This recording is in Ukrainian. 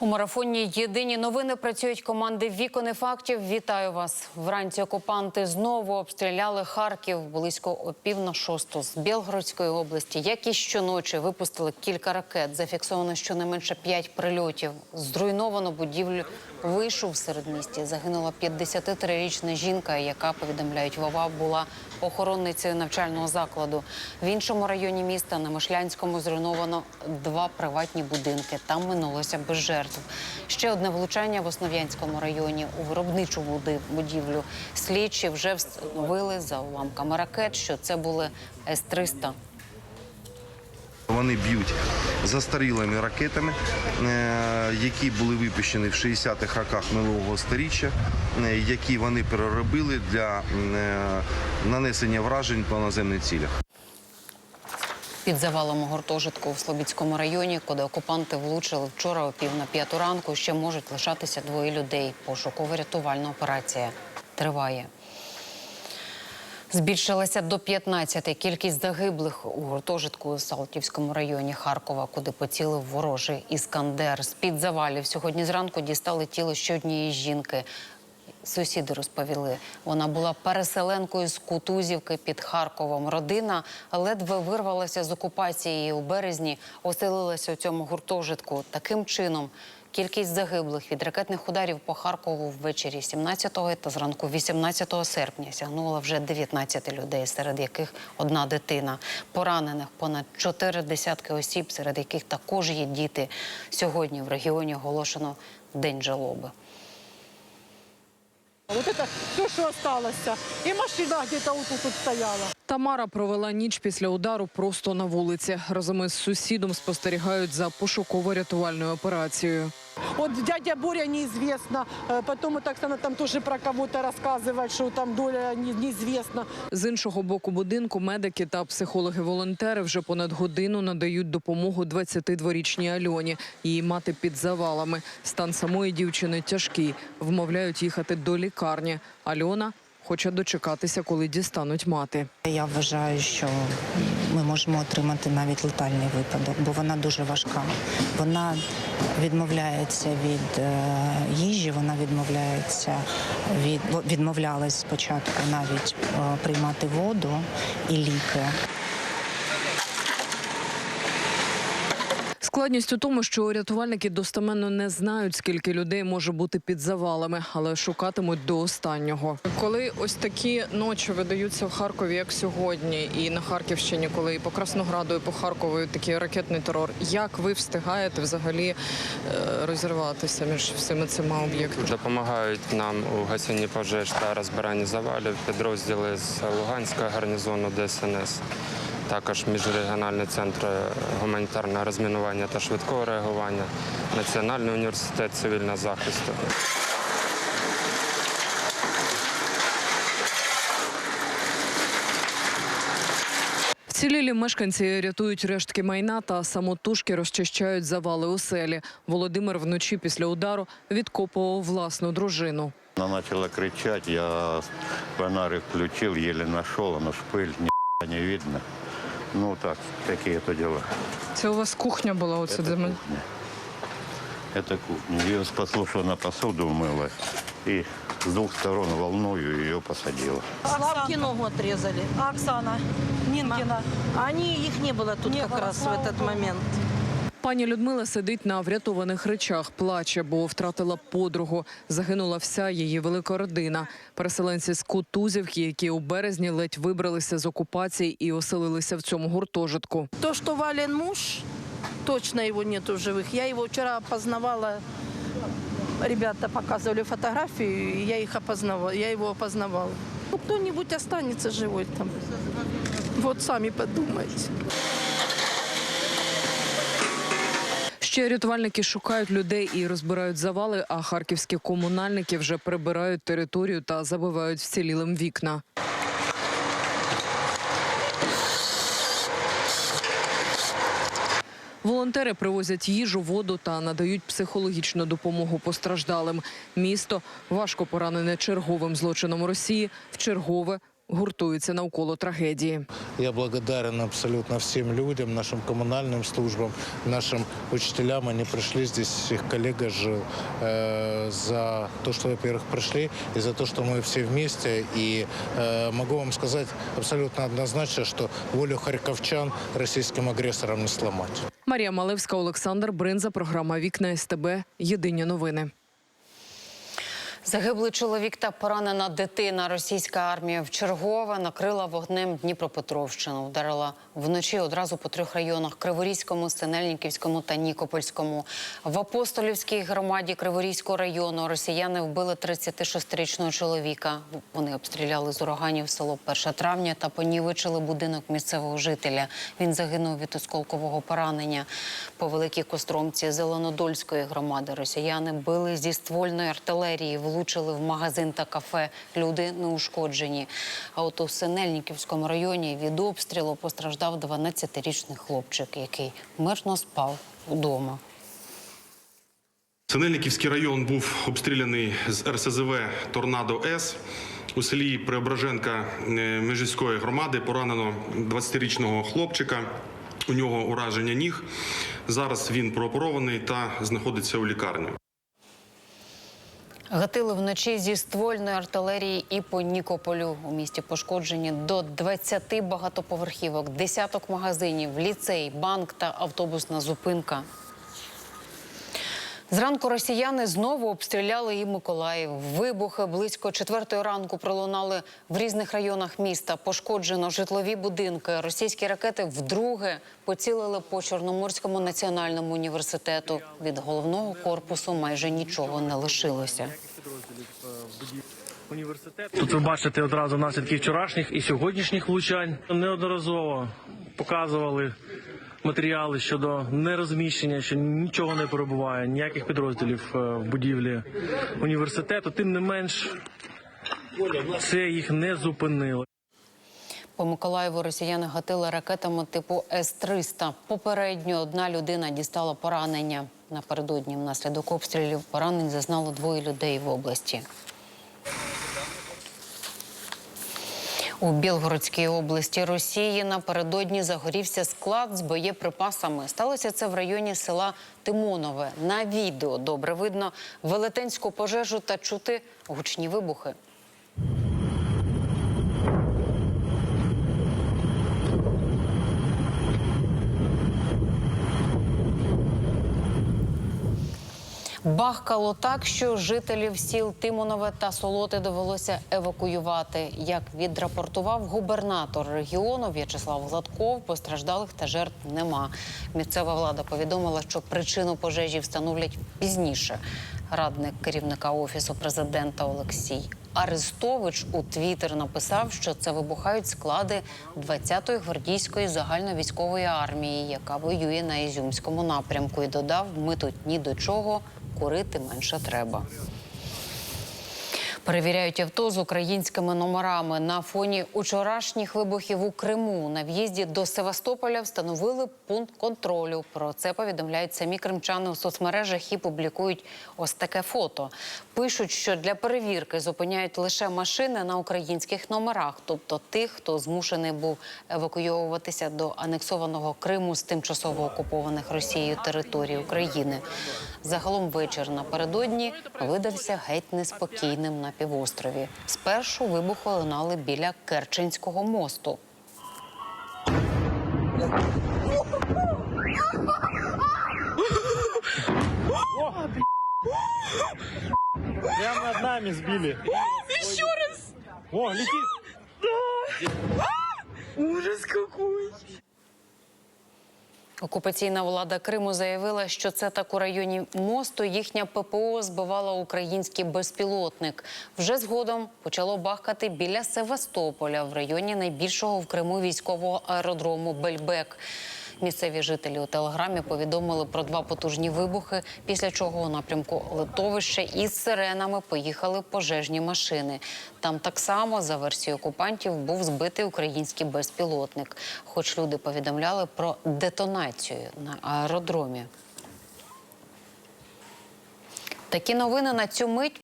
У марафоні єдині новини працюють команди вікони фактів. Вітаю вас. Вранці окупанти знову обстріляли Харків близько опів на шосту з Білгородської області. Як і щоночі випустили кілька ракет. Зафіксовано щонайменше п'ять прильотів. Зруйновано будівлю. Вийшов в середмісті. Загинула 53-річна жінка, яка повідомляють Вова була охоронницею навчального закладу. В іншому районі міста на Мишлянському зруйновано два приватні будинки. Там минулося без жертв. Ще одне влучання в Основ'янському районі у виробничу будівлю. Слідчі вже встановили за уламками ракет, що це були С-300. Вони б'ють застарілими ракетами, е, які були випущені в 60-х роках минулого сторіччя, е, які вони переробили для е, нанесення вражень по наземних цілях. Під завалом гуртожитку в Слобідському районі, куди окупанти влучили вчора о пів на п'яту ранку, ще можуть лишатися двоє людей. Пошуково-рятувальна операція триває. Збільшилася до 15 кількість загиблих у гуртожитку у Салтівському районі Харкова, куди поцілив ворожий іскандер. З під завалів сьогодні зранку дістали тіло ще однієї жінки. Сусіди розповіли, вона була переселенкою з Кутузівки під Харковом. Родина ледве вирвалася з окупації у березні, оселилася у цьому гуртожитку. Таким чином, кількість загиблих від ракетних ударів по Харкову ввечері 17 та зранку 18 серпня сягнула вже 19 людей, серед яких одна дитина. Поранених понад чотири десятки осіб, серед яких також є діти. Сьогодні в регіоні оголошено День жалоби. Вот это все, что осталось. И машина где-то вот тут стояла. Тамара провела ніч після удару просто на вулиці. Разом із сусідом спостерігають за пошуково-рятувальною операцією. Вот дядя Боря неизвестно. Э, Потом вот Оксана там тоже про кого-то рассказывает, что там доля не- неизвестна. З іншого боку будинку медики та психологи-волонтери вже понад годину надають допомогу 22-річній Альоні. Її мати під завалами. Стан самої дівчини тяжкий. Вмовляють їхати до лікарні. Альона хоче дочекатися, коли дістануть мати. Я вважаю, що ми можемо отримати навіть летальний випадок, бо вона дуже важка. Вона відмовляється від е, їжі, вона відмовляється від відмовлялась спочатку навіть е, приймати воду і ліки. Складність у тому, що рятувальники достеменно не знають, скільки людей може бути під завалами, але шукатимуть до останнього. Коли ось такі ночі видаються в Харкові, як сьогодні, і на Харківщині, коли і по Краснограду, і по Харкову і такий ракетний терор, як ви встигаєте взагалі е, розірватися між всіми цими об'єктами? Допомагають нам у гасінні пожеж та розбиранні завалів підрозділи з Луганського гарнізону ДСНС, також міжрегіональний центр гуманітарного розмінування та швидкого реагування, Національний університет цивільного захисту. Вцілілі мешканці рятують рештки майна та самотужки розчищають завали у селі. Володимир вночі після удару відкопував власну дружину. Она начала кричать, я фонарик включил, еле нашел, она ж пыль, ни не видно. Ну так, какие это дела. Це у вас кухня була оце Это де ми- кухня. Это кухня. Ее спасло, что она посуду мыла. И с двух сторон волною ее посадила. Славке ногу отрезали. А Оксана Нинкина. Они, их не было тут Не как было, раз в слава этот Богу. момент. Пані Людмила сидить на врятованих речах, плаче, бо втратила подругу. Загинула вся її велика родина. Переселенці з Кутузівки, які у березні ледь вибралися з окупації і оселилися в цьому гуртожитку. То, что Вален муж, точно его нету в живых. Я его вчера опознавала. Ребята показывали фотографию, и я их опознавала. Я его опознавала. Ну, кто-нибудь останется живой там. Вот сами подумайте. Ще рятувальники шукають людей і розбирають завали, а харківські комунальники вже прибирають територію та забивають вцілілим вікна. Волонтери привозять їжу, воду та надають психологічну допомогу постраждалим. Місто важко поранене черговим злочином Росії, в чергове гуртуються навколо трагедії. Я благодарен абсолютно всем людям, нашим коммунальным службам, нашим учителям. Они пришли здесь, их коллега жил, э, за то, что, во-первых, пришли, и за то, что мы все вместе. И э, могу вам сказать абсолютно однозначно, что волю харьковчан российским агрессорам не сломать. Марія Малевська, Олександр Бринза, програма Вікна СТБ. Єдині новини. Загиблий чоловік та поранена дитина. Російська армія вчергове накрила вогнем Дніпропетровщину. Вдарила вночі одразу по трьох районах: Криворізькому, Синельниківському та Нікопольському. В Апостолівській громаді Криворізького району росіяни вбили 36-річного чоловіка. Вони обстріляли з ураганів село 1 травня та понівечили будинок місцевого жителя. Він загинув від осколкового поранення. По великій костромці Зеленодольської громади росіяни били зі ствольної артилерії, влучили в магазин та кафе. Люди не ушкоджені. А от у Синельниківському районі від обстрілу постраждав 12-річний хлопчик, який мирно спав удома. Синельниківський район був обстріляний з РСЗВ Торнадо С. У селі Преображенка е, Межівської громади поранено 20-річного хлопчика. У нього ураження ніг. Зараз він прооперований та знаходиться у лікарні. Гатили вночі зі ствольної артилерії і по Нікополю. У місті пошкоджені до 20 багатоповерхівок, десяток магазинів, ліцей, банк та автобусна зупинка. Зранку росіяни знову обстріляли і Миколаїв. Вибухи близько четвертої ранку пролунали в різних районах міста. Пошкоджено житлові будинки. Російські ракети вдруге поцілили по Чорноморському національному університету. Від головного корпусу майже нічого не лишилося. Тут ви бачите одразу наслідки вчорашніх і сьогоднішніх влучань. Неодноразово показували матеріали щодо нерозміщення, що нічого не перебуває, ніяких підрозділів е, в будівлі університету. Тим не менш, це їх не зупинило. По Миколаєву росіяни гатили ракетами типу С-300. Попередньо одна людина дістала поранення. Напередодні внаслідок обстрілів поранень зазнало двоє людей в області. У Білгородській області Росії напередодні загорівся склад з боєприпасами. Сталося це в районі села Тимонове. На відео добре видно велетенську пожежу та чути гучні вибухи. Бахкало так, що жителів сіл Тимонове та Солоти довелося евакуювати. Як відрапортував губернатор регіону В'ячеслав Гладков, постраждалих та жертв нема. Місцева влада повідомила, що причину пожежі встановлять пізніше. Радник керівника офісу президента Олексій Арестович у Твіттер написав, що це вибухають склади 20-ї гвардійської загальновійськової армії, яка воює на Ізюмському напрямку, і додав: ми тут ні до чого, курити менше треба. Перевіряють авто з українськими номерами на фоні учорашніх вибухів у Криму. На в'їзді до Севастополя встановили пункт контролю. Про це повідомляють самі кримчани у соцмережах і публікують ось таке фото. Пишуть, що для перевірки зупиняють лише машини на українських номерах, тобто тих, хто змушений був евакуйовуватися до анексованого Криму з тимчасово окупованих Росією територій України. Загалом вечір напередодні видався геть неспокійним на півострові. Спершу вибухи лунали біля Керченського мосту. Прямо над нами збили. Ще раз! О, летить! Окупаційна влада Криму заявила, що це так у районі мосту їхня ППО збивала український безпілотник. Вже згодом почало бахкати біля Севастополя в районі найбільшого в Криму військового аеродрому Бельбек. Місцеві жителі у телеграмі повідомили про два потужні вибухи, після чого у напрямку литовища із сиренами поїхали пожежні машини. Там так само, за версією окупантів, був збитий український безпілотник. Хоч люди повідомляли про детонацію на аеродромі. Такі новини на цю мить.